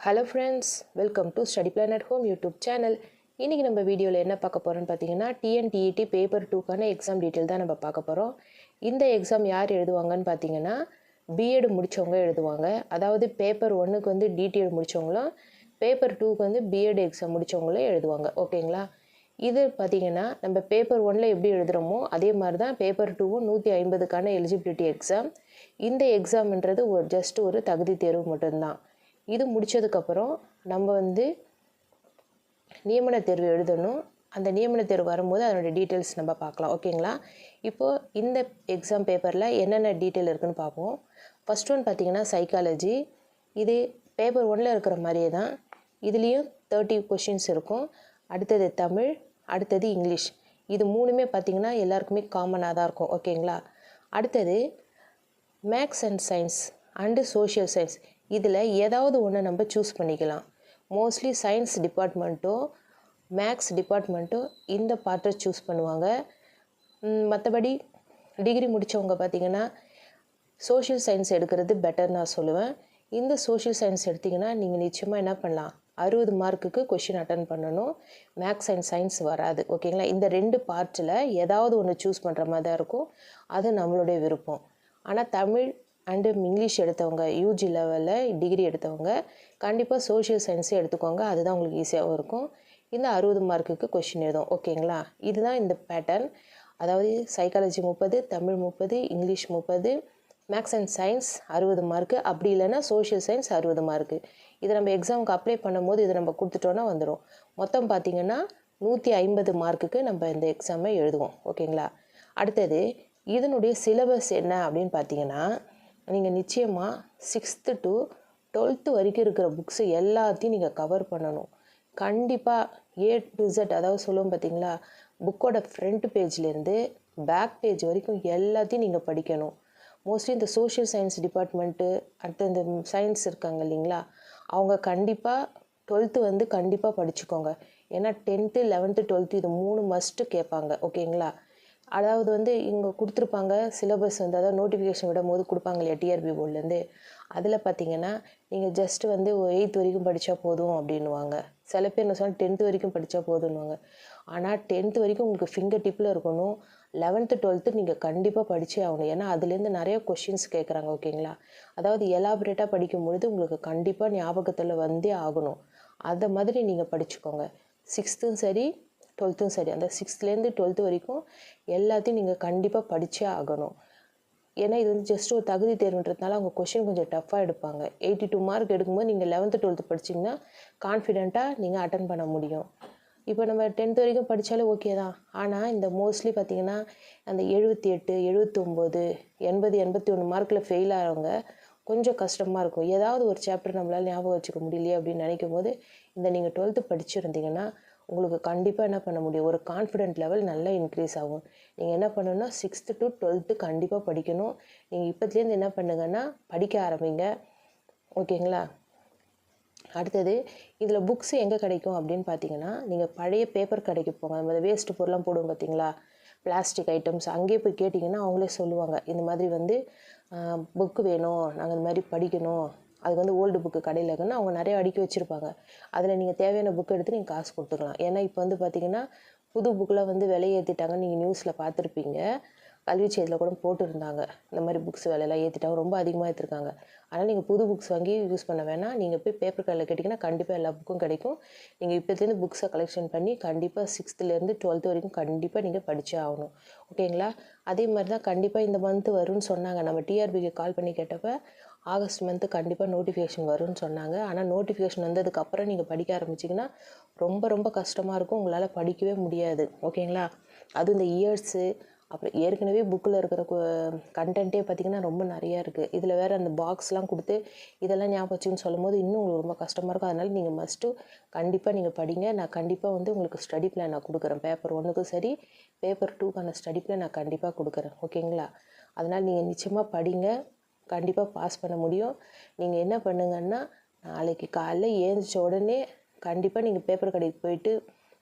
Hello friends welcome to study plan at home YouTube channel இன்றைக்கி நம்ம வீடியோவில் என்ன பார்க்க போகிறோம்னு பார்த்தீங்கன்னா டிஎன்டிஇடி பேப்பர் டூக்கான எக்ஸாம் டீட்டெயில் தான் நம்ம பார்க்க போகிறோம் இந்த எக்ஸாம் யார் எழுதுவாங்கன்னு பார்த்தீங்கன்னா பிஎட் முடித்தவங்க எழுதுவாங்க. அதாவது பேப்பர் ஒன்றுக்கு வந்து டிடிஎட் முடித்தவங்களும் பேப்பர் டூக்கு வந்து பிஎட் எக்ஸாம் முடித்தவங்களும் எழுதுவாங்க. ஓகேங்களா? இது பார்த்தீங்கன்னா நம்ம பேப்பர் ஒன்னில் எப்படி எழுதுகிறோமோ அதே மாதிரி தான் பேப்பர் டூவும் நூற்றி ஐம்பதுக்கான எலிஜிபிலிட்டி எக்ஸாம் இந்த எக்ஸாம்ன்றது ஒரு ஜஸ்ட் ஒரு தகுதி தேர்வு மட்டும்தான். இது முடித்ததுக்கப்புறம் நம்ம வந்து நியமன தேர்வு எழுதணும். அந்த நியமன தேர்வு வரும்போது அதனுடைய டீட்டெயில்ஸ் நம்ம பார்க்கலாம். ஓகேங்களா இப்போது இந்த எக்ஸாம் பேப்பரில் என்னென்ன டீட்டெயில் இருக்குன்னு பார்ப்போம். ஃபஸ்ட் ஒன் பார்த்தீங்கன்னா சைக்காலஜி இது பேப்பர் ஒன்னில் இருக்கிற மாதிரியே தான். இதுலேயும் தேர்ட்டி கொஷின்ஸ் இருக்கும். அடுத்தது தமிழ் அடுத்தது இங்கிலீஷ். இது மூணுமே பார்த்திங்கன்னா எல்லாருக்குமே காமனாக தான் இருக்கும். ஓகேங்களா அடுத்தது maths and science and social science இதில் ஏதாவது ஒன்று நம்ம சூஸ் பண்ணிக்கலாம். மோஸ்ட்லி சயின்ஸ் டிபார்ட்மெண்ட்டோ மேக்ஸ் டிபார்ட்மெண்ட்டோ இந்த பார்ட்டை சூஸ் பண்ணுவாங்க. மற்றபடி டிகிரி முடித்தவங்க பார்த்திங்கன்னா சோஷியல் சயின்ஸ் எடுக்கிறது பெட்டர் நான் சொல்லுவேன். இந்த சோஷியல் சயின்ஸ் எடுத்திங்கன்னா நீங்கள் நிச்சயமாக என்ன பண்ணலாம்? அறுபது மார்க்குக்கு கொஷின் அட்டன் பண்ணணும். மேக்ஸ் அண்ட் சயின்ஸ் வராது ஓகேங்களா? இந்த ரெண்டு பார்ட்டில் ஏதாவது ஒன்று சூஸ் பண்ணுற மாதிரி தான் இருக்கும். அது நம்மளுடைய விருப்பம். ஆனால் தமிழ் அண்டு இங்கிலீஷ் எடுத்தவங்க யூஜி லெவலில் டிகிரி எடுத்தவங்க கண்டிப்பாக சோஷியல் சயின்ஸே எடுத்துக்கோங்க அதுதான் உங்களுக்கு ஈஸியாகவும் இருக்கும். இந்த அறுபது மார்க்குக்கு கொஷின் எழுதும் ஓகேங்களா இதுதான் இந்த பேட்டர்ன் அதாவது சைக்காலஜி முப்பது தமிழ் முப்பது இங்கிலீஷ் முப்பது மேக்ஸ் அண்ட் சயின்ஸ் அறுபது மார்க்கு அப்படி இல்லைன்னா சோஷியல் சயின்ஸ் அறுபது மார்க்கு இதை நம்ம எக்ஸாமுக்கு அப்ளை பண்ணும்போது இதை நம்ம கொடுத்துட்டோன்னா வந்துடும் மொத்தம் பார்த்திங்கன்னா நூற்றி ஐம்பது மார்க்குக்கு நம்ம இந்த எக்ஸாமை எழுதுவோம் ஓகேங்களா அடுத்தது இதனுடைய சிலபஸ் என்ன அப்படின்னு பார்த்தீங்கன்னா நீங்கள் நிச்சயமாக சிக்ஸ்த்து டு டுவெல்த்து வரைக்கும் இருக்கிற புக்ஸு எல்லாத்தையும் நீங்கள் கவர் பண்ணணும். கண்டிப்பாக ஏ டு இசட் அதாவது சொல்லுவோம் பார்த்தீங்களா புக்கோட ஃப்ரண்ட் பேஜ்லேருந்து பேக் பேஜ் வரைக்கும் எல்லாத்தையும் நீங்கள் படிக்கணும். மோஸ்ட்லி இந்த சோஷியல் சயின்ஸ் டிபார்ட்மெண்ட்டு அடுத்து இந்த சயின்ஸ் இருக்காங்க இல்லைங்களா? அவங்க கண்டிப்பாக டுவெல்த்து வந்து கண்டிப்பாக படிச்சுக்கோங்க. ஏன்னா டென்த்து லெவன்த்து டுவெல்த்து இது மூணு மஸ்ட்டு கேட்பாங்க ஓகேங்களா அதாவது வந்து இங்கே கொடுத்துருப்பாங்க சிலபஸ் வந்து அதாவது நோட்டிஃபிகேஷன் விடும் போது கொடுப்பாங்க இல்லையா டிஆர்பி போர்ட்லேருந்து அதில் பார்த்தீங்கன்னா நீங்கள் ஜஸ்ட் வந்து எயித் வரைக்கும் படித்தா போதும் அப்படின்வாங்க சில பேர் என்ன சொன்னால் டென்த்து வரைக்கும் படித்தா போதுன்னுவாங்க. ஆனால் டென்த்து வரைக்கும் உங்களுக்கு ஃபிங்கர் டிப்பில் இருக்கணும். லெவன்த்து டுவெல்த்து நீங்கள் கண்டிப்பாக படித்தே ஆகணும். ஏன்னா அதுலேருந்து நிறைய கொஷின்ஸ் கேட்குறாங்க ஓகேங்களா அதாவது எலாபரேட்டாக படிக்கும் பொழுது உங்களுக்கு கண்டிப்பாக ஞாபகத்தில் வந்தே ஆகணும். அந்த மாதிரி நீங்கள் படிச்சுக்கோங்க. சிக்ஸ்த்தும் சரி டுவெல்த்தும் சரி அந்த சிக்ஸ்த்லேருந்து டுவெல்த்து வரைக்கும் எல்லாத்தையும் நீங்கள் கண்டிப்பாக படித்தே ஆகணும். ஏன்னா இது வந்து ஜஸ்ட் ஒரு தகுதி தேர்வுன்றதுனால அவங்க கொஷின் கொஞ்சம் டஃப்பாக எடுப்பாங்க. எயிட்டி டூ மார்க் எடுக்கும்போது நீங்கள் லெவன்த்து டுவெல்த்து படிச்சிங்கன்னா கான்ஃபிடெண்ட்டாக நீங்கள் அட்டன் பண்ண முடியும். இப்போ நம்ம டென்த் வரைக்கும் படித்தாலே ஓகே தான். ஆனால் இந்த மோஸ்ட்லி பார்த்திங்கன்னா அந்த எழுபத்தி எட்டு எழுபத்தொம்போது எண்பது எண்பத்தி ஒன்று மார்க்கில் ஃபெயில் ஆகிறவங்க கொஞ்சம் கஷ்டமாக இருக்கும். ஏதாவது ஒரு சாப்டர் நம்மளால் ஞாபகம் வச்சுக்க முடியலையே அப்படின்னு நினைக்கும் போது இந்த நீங்கள் டுவெல்த்து படிச்சிருந்தீங்கன்னா உங்களுக்கு கண்டிப்பாக என்ன பண்ண முடியும்? ஒரு கான்ஃபிடென்ட் லெவல் நல்லா இன்க்ரீஸ் ஆகும். நீங்கள் என்ன பண்ணணும்னா சிக்ஸ்த்து டு டுவெல்த்து கண்டிப்பாக படிக்கணும். நீங்கள் இப்போத்துலேருந்து என்ன பண்ணுங்கன்னா படிக்க ஆரம்பிங்க. ஓகேங்களா அடுத்தது இதில் புக்ஸ் எங்கே கிடைக்கும் அப்படின்னு பார்த்தீங்கன்னா நீங்கள் பழைய பேப்பர் கடைக்கு போங்க. நம்ம வேஸ்ட்டு பொருள்லாம் போடுவோம் பார்த்தீங்களா பிளாஸ்டிக் ஐட்டம்ஸ் அங்கேயே போய் கேட்டிங்கன்னா அவங்களே சொல்லுவாங்க. இந்த மாதிரி வந்து புக்கு வேணும். நாங்கள் இந்த மாதிரி படிக்கணும். அதுக்கு வந்து ஓல்டு புக்கு கடையில் இருக்குன்னா அவங்க நிறைய அடுக்கி வச்சுருப்பாங்க. அதில் நீங்கள் தேவையான புக்கு எடுத்து நீங்கள் காசு கொடுத்துக்கலாம். ஏன்னா இப்போ வந்து பார்த்தீங்கன்னா புது புக்கில் வந்து விலை ஏற்றிட்டாங்க நீங்கள் நியூஸில் பார்த்துருப்பீங்க. கல்வி செய்தியில் கூட போட்டுருந்தாங்க. இந்த மாதிரி புக்ஸ் விலையெல்லாம் ஏற்றிட்டாங்க ரொம்ப அதிகமாக ஏற்றிருக்காங்க அதனால் நீங்கள் புது புக்ஸ் வாங்கி யூஸ் பண்ண வேணாம். நீங்கள் போய் பேப்பர் கடையில் கேட்டிங்கன்னா கண்டிப்பாக எல்லா புக்கும் கிடைக்கும். நீங்கள் இப்போத்துலேருந்து புக்ஸை கலெக்ஷன் பண்ணி கண்டிப்பாக சிக்ஸ்த்துலேருந்து டுவெல்த்து வரைக்கும் கண்டிப்பாக நீங்கள் படித்தே ஆகணும். ஓகேங்களா அதே மாதிரி தான் கண்டிப்பாக இந்த மந்த்து வரும்னு சொன்னாங்க. நம்ம டிஆர்பிக்கு கால் பண்ணி கேட்டப்போ ஆகஸ்ட் மந்த்து கண்டிப்பாக நோட்டிஃபிகேஷன் வரும்னு சொன்னாங்க. ஆனால் நோட்டிஃபிகேஷன் வந்ததுக்கப்புறம் நீங்கள் படிக்க ஆரம்பிச்சிங்கன்னா ரொம்ப ரொம்ப கஷ்டமாக இருக்கும். உங்களால் படிக்கவே முடியாது. ஓகேங்களா? அதுவும் இந்த இயர்ஸு அப்புறம் ஏற்கனவே புக்கில் இருக்கிற கண்டென்ட்டே பார்த்திங்கன்னா ரொம்ப நிறையா இருக்குது இதில் வேறு அந்த பாக்ஸ்லாம் கொடுத்து இதெல்லாம் ஞாபகம் வச்சுன்னு சொல்லும் போது இன்னும் உங்களுக்கு ரொம்ப கஷ்டமாக இருக்கும். அதனால் நீங்கள் மஸ்ட்டு கண்டிப்பாக நீங்கள் படிங்க. நான் கண்டிப்பாக வந்து உங்களுக்கு ஸ்டடி பிளான் நான் கொடுக்குறேன். பேப்பர் ஒன்றுக்கும் சரி பேப்பர் டூக்கான ஸ்டடி பிளான் நான் கண்டிப்பாக கொடுக்குறேன். ஓகேங்களா? அதனால் நீங்கள் நிச்சயமாக படிங்க. கண்டிப்பாக பாஸ் பண்ண முடியும். நீங்கள் என்ன பண்ணுங்கன்னா நாளைக்கு காலைல ஏந்திரிச்ச உடனே கண்டிப்பாக நீங்கள் பேப்பர் கடைக்கு போயிட்டு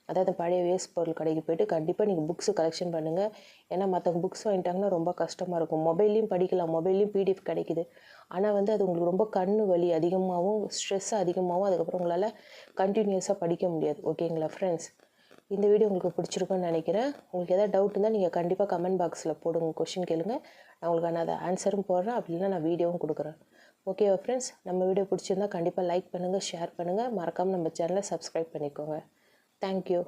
அதாவது பழைய வேஸ்ட் பொருள் கடைக்கு போயிட்டு கண்டிப்பாக நீங்கள் புக்ஸு கலெக்ஷன் பண்ணுங்கள் ஏன்னா மற்றவங்க புக்ஸ் வாங்கிட்டாங்கன்னா ரொம்ப கஷ்டமாக இருக்கும். மொபைல்லையும் படிக்கலாம். மொபைல்லையும் பிடிஎஃப் கிடைக்குது. ஆனால் வந்து அது உங்களுக்கு ரொம்ப கண் வலி அதிகமாகவும் ஸ்ட்ரெஸ் அதிகமாகவும் அதுக்கப்புறம் உங்களால் கண்டினியூஸாக படிக்க முடியாது. ஓகேங்களா ஃப்ரெண்ட்ஸ் இந்த வீடியோ உங்களுக்கு பிடிச்சிருக்குன்னு நினைக்கிறேன். உங்களுக்கு எதாவது டவுட் இருந்தால் நீங்கள் கண்டிப்பாக கமெண்ட் பாக்ஸில் போடுங்க கொஷின் கேளுங்க. நான் உங்களுக்கு நான் அதை ஆன்சரும் போடுறேன். அப்படின்னா நான் வீடியோவும் கொடுக்குறேன். ஓகேவா ஃப்ரெண்ட்ஸ் நம்ம வீடியோ பிடிச்சிருந்தா கண்டிப்பாக லைக் பண்ணுங்கள் ஷேர் பண்ணுங்கள் மறக்காமல் நம்ம சேனலை சப்ஸ்கிரைப் பண்ணிக்கோங்க. தேங்க்யூ